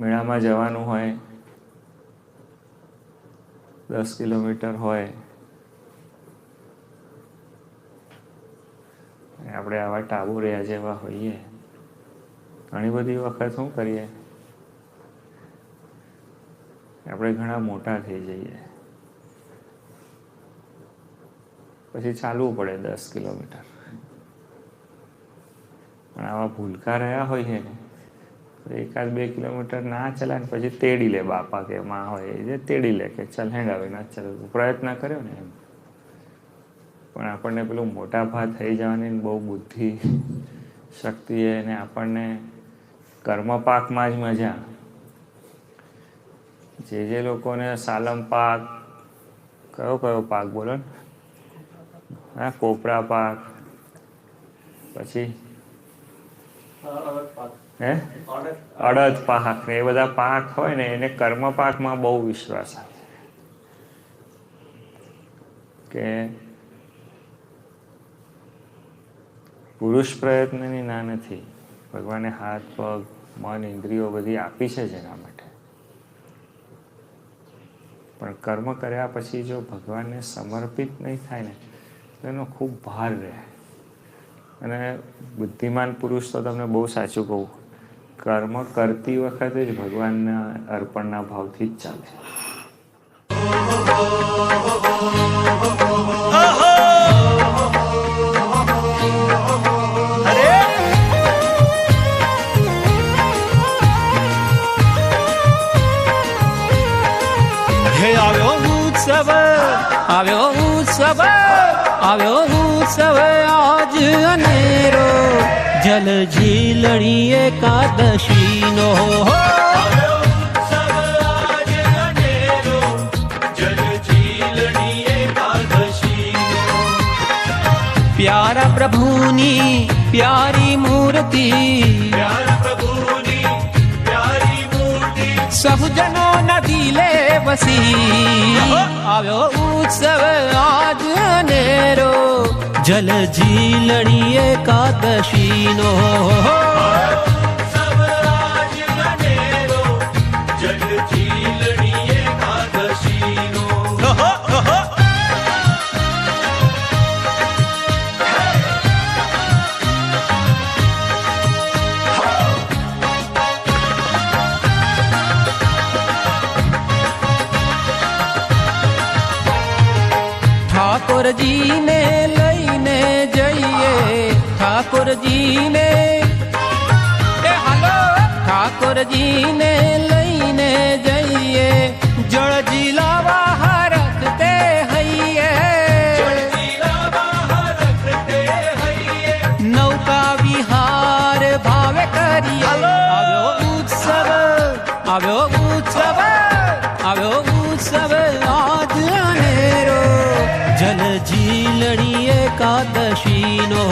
મેળામાં જવાનું હોય, દસ કિલોમીટર હોય આપણે આવા ટાબુ રહ્યા જેવા હોઈએ. ઘણી બધી વખત શું કરીએ? આપણે ઘણા મોટા થઈ જઈએ. પછી ચાલવું પડે દસ કિલોમીટર. પણ આવા ભૂલકા રહ્યા હોઈએ ને એકાદ બે કિલોમીટર ના ચલાય ને પછી તેડી લે બાપા કે માં હોય એ તેડી લે કે ચાલ આવે, ના ચાલ. પ્રયત્ન કર્યો ને એમ. પણ આપણને પેલું મોટા ભા થઈ જવાની બહુ બુદ્ધિ શક્તિ અને આપણને કર્મપાકમાં જ મજા. જે જે લોકોને સાલમ પાક, કયો કયો પાક બોલો ને? હા, કોપરા પાક, પછી? હે? અડદ પાક ને એ બધા પાક હોય ને એને કર્મ પાકમાં બહુ વિશ્વાસ આવે. કે પુરુષ પ્રયત્નની ના નથી, ભગવાને હાથ, પગ, મન, ઇન્દ્રિયો બધી આપી છે જેના માટે. પણ કર્મ કર્યા પછી જો ભગવાનને સમર્પિત નહીં થાય ને, તો એનો ખૂબ ભાર રહે. અને બુદ્ધિમાન પુરુષ તો તમને બહુ સાચું કહું. કર્મ કરતી વખતે જ ભગવાનના અર્પણના ભાવથી જ ચાલે આવ્યો ઉત્સવ આવ્યો ઉત્સવ આવ્યો ઉત્સવ આજ અનેરો. जल झीलणी एकादशी नो हो प्यारा प्रभुनी प्यारी मूर्ति प्यारा प्रभुनी प्यारी मूर्ति सब जन લે આવ્યો ઉત્સવ આજ નેરો. જલ ઝીલણી એકાદશી ઠાકોરજીને લઈને જઈએ ઠાકોરજીને હાલો ઠાકોરજીને લઈને જઈએ જળ જીલાવા હરખતે હૈયે નૌકા વિહાર ભાવે કરીએ આવ્યો ઉત્સવ આવ્યો ઉત્સવ આવ્યો ઉત્સવ જલ ઝીલણી એકાદશીનો